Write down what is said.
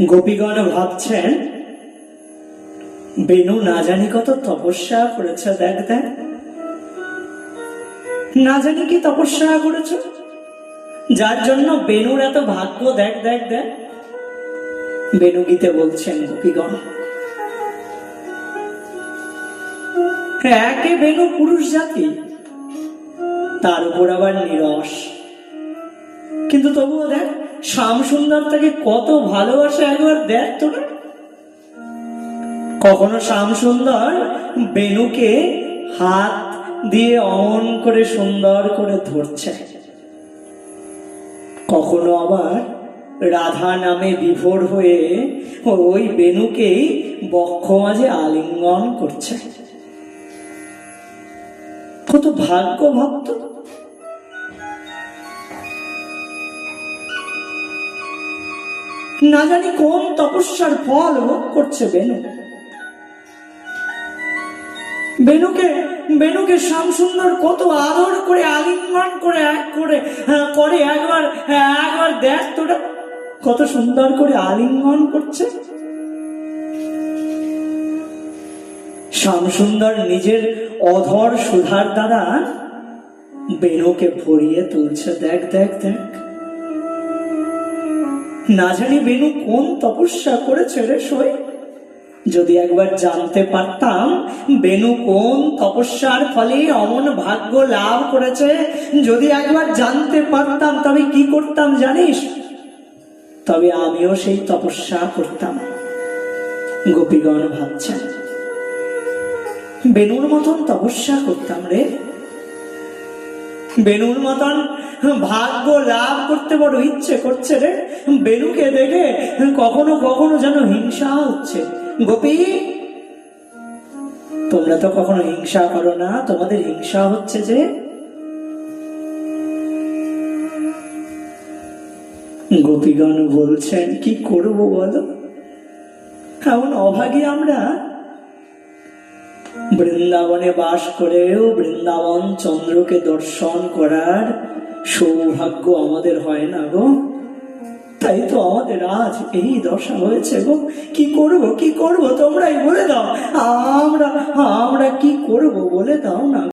গোপীগণ ভাবছেন, বেনু না জানি কত তপস্যা করেছে, দেখ দেখ। না জানি কি তপস্যা করেছে। যার জন্য বেনুর এত ভাগ্য, দেখ দেখ দেখ। বেনু গীতে বলছেন, গোপীগণ, একে বেনু পুরুষ জাতি, তার উপর আবার নিরস। কিন্তু তবুও দেখ শ্যাম সুন্দর তাকে কত ভালোবাসে একবার দেখ তোরা কখনো শ্যাম সুন্দর বেনুকে হাত দিয়ে অমন করে সুন্দর করে ধরছে। কখনো আবার রাধা নামে বিভোর হয়ে ওই বেনুকেই বক্ষ মাঝে আলিঙ্গন করছে। কত ভাগ্য ভক্ত না জানি কোন তপস্যার ফল ভোগ করছে বেনু। বেনুকে বেনুকে শ্যাম সুন্দর কত আদর করে আলিঙ্গন করে করে হ্যাঁ, করে একবার হ্যাঁ, একবার দেখ তোরা কত সুন্দর করে আলিঙ্গন করছে। শ্যাম সুন্দর নিজের অধর সুধার দ্বারা বেনুকে ভরিয়ে তুলছে। দেখ দেখ দেখ। না জানি বেনু কোন তপস্যা করেছে রে সই। যদি একবার জানতে পারতাম বেনু কোন তপস্যার ফলে অমন ভাগ্য লাভ করেছে, যদি একবার জানতে পারতাম তবে কি করতাম জানিস? তবে আমিও সেই তপস্যা করতাম, গোপীগণ ভাবছেন। বেনুর মতন তপস্যা করতাম রে। বেনুর মতন ভাগ্য লাভ করতে বড় ইচ্ছে করছে রে। বেনুকে দেখে কখনো কখনো যেন হিংসা হচ্ছে। গোপী, তোমরা তো কখনো হিংসা করো না, তোমাদের হিংসা হচ্ছে যে গোপীগণ বলছেন, কি করব বলো? এমন অভাগী আমরা বৃন্দাবনে বাস করেও বৃন্দাবন চন্দ্রকে দর্শন করার সৌভাগ্য আমাদের হয় না গো। তাই তো আমাদের আজ এই দশা হয়েছে গো। কি করব কি করব তোমরাই বলে দাও। আমরা আমরা কি করব বলে দাও না